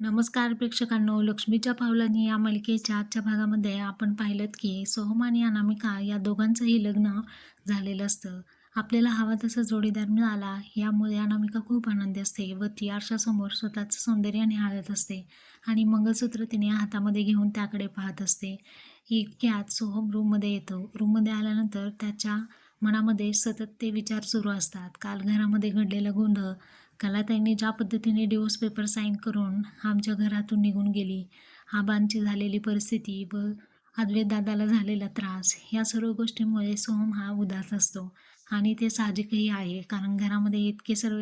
नमस्कार प्रेक्षकांनो लक्ष्मीच्या पावलांनी या मालिकेच्या आजच्या भागामध्ये आपण पाहिलं की सोहम आणि अनामिका या दोघांचंही लग्न झालेलं असतं. आपल्याला हवा तसा जोडीदार मिळाला यामुळे अनामिका खूप आनंदी असते व ती आरशासमोर स्वतःचं सौंदर्य निहाळत असते आणि मंगळसूत्र तिने हातामध्ये घेऊन त्याकडे पाहत असते. इतक्यात सोहम रूममध्ये येतो. रूममध्ये आल्यानंतर त्याच्या मनामध्ये सतत ते विचार सुरू असतात. काल घरामध्ये घडलेला गोंधळ कलाताईंनी ज्या पद्धतीने डिवोर्स पेपर साईन करून आमच्या घरातून निघून गेली आबांची झालेली परिस्थिती व अद्वैत दादाला झालेला त्रास या सर्व गोष्टींमुळे सोहम हा उदास असतो. आणि ते साहजिकही आहे कारण घरामध्ये इतके सर्व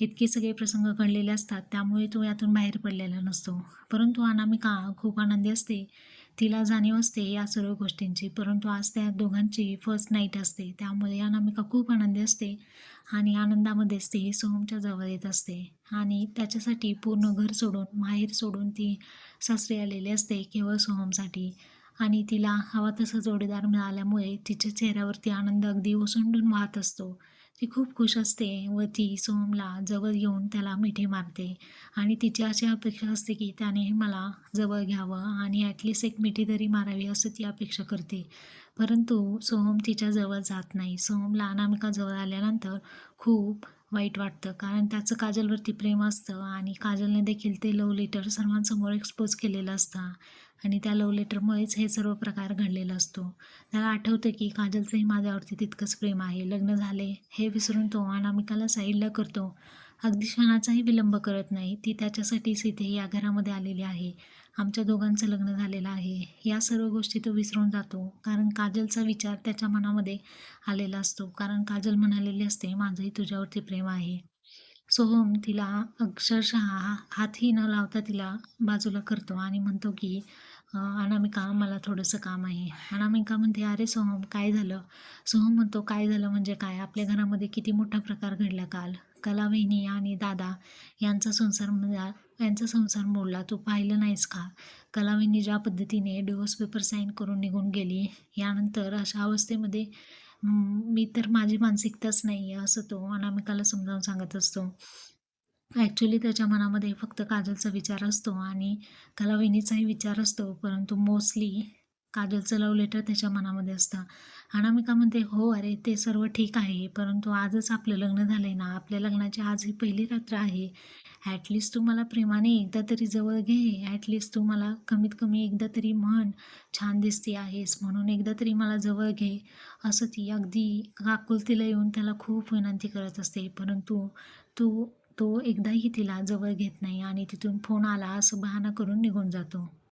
इतके सगळे प्रसंग घडलेले असतात त्यामुळे तो यातून बाहेर पडलेला नसतो. परंतु अनामिका खूप आनंदी असते. तिला जाणीव असते या सर्व गोष्टींची. परंतु आज त्या दोघांची फर्स्ट नाईट असते. त्यामुळे अनामिका खूप आनंदी असते आणि आनंदामध्येच ती सोहमच्या जवळ येत असते. आणि त्याच्यासाठी पूर्ण घर सोडून माहेर सोडून ती सासरी आलेली असते केवळ सोहमसाठी. आणि तिला हवा तसा जोडीदार मिळाल्यामुळे तिच्या चेहऱ्यावरती आनंद अगदी ओसंडून वाहत असतो. ती खूप खुश असते व ती सोहमला जवळ घेऊन त्याला मिठी मारते आणि तिची अशी अपेक्षा असते की त्याने मला जवळ घ्यावं आणि ॲटलिस्ट एक मिठी तरी मारावी असं ती अपेक्षा करते. परंतु सोहम तिच्या जवळ जात नाही. सोहमला अनामिका जवळ आल्यानंतर खूप वाईट वाटतं. कारण त्याचं काजलवरती प्रेम असतं आणि काजलने देखील ते लव लेटर सर्वांसमोर एक्सपोज केलेलं असतं. आणि त्या लव लेटरमुळेच हे सर्व प्रकार घडलेला असतो. त्याला आठवतं की काजलचंही माझ्यावरती तितकंच प्रेम आहे. लग्न झाले हे विसरून तो अनामिकाला साईडला करतो. अगदी क्षणाचाही विलंब करत नाही. ती त्याच्यासाठीच इथे या घरामध्ये आलेली आहे. आमच्या दोघांचं लग्न झालेलं आहे. या सर्व गोष्टी तो विसरून जातो. कारण काजलचा विचार त्याच्या मनामध्ये आलेला असतो. कारण काजल म्हणालेली असते माझंही तुझ्यावरती प्रेम आहे. सोहम तिला अक्षरशः हातही न लावता तिला बाजूला करतो आणि म्हणतो की अनामिका मला थोडंसं काम आहे. अनामिका म्हणते अरे सोहम काय झालं? सोहम म्हणतो काय झालं म्हणजे काय? आपल्या घरामध्ये किती मोठा प्रकार घडला काल. कलावहिनी आणि दादा यांचा संसार म्हणजे, यांचा संसार मोडला. तू पाहिलं नाहीस का? कलाविनी ज्या पद्धतीने डिवोर्स पेपर साईन करून निघून गेली यानंतर अशा अवस्थेमध्ये मी तर माझी मानसिकताच नाही आहे असं तो अनामिकाला समजावून सांगत असतो. ॲक्च्युली त्याच्या मनामध्ये फक्त काजलचा विचार असतो आणि कलाविनीचाही विचार असतो परंतु मोस्टली काजलचं लव लेटर त्याच्या मनामध्ये असतं. अनामिका म्हणते हो अरे ते सर्व ठीक आहे परंतु आजच आपलं लग्न झालं आहे ना आपल्या लग्नाची आज ही पहिली रात्र आहे. ॲटलिस्ट तू मला प्रेमाने एकदा तरी जवळ घे ॲटलिस्ट तू मला कमीत कमी एकदा तरी म्हण छान दिसते आहेस म्हणून एकदा तरी मला जवळ घे. असं ती अगदी काकुलतीला येऊन त्याला खूप विनंती करत असते परंतु तू तो एकदाही तिला जवळ घेत नाही आणि तिथून फोन आला असं बहाणा करून निघून जातो.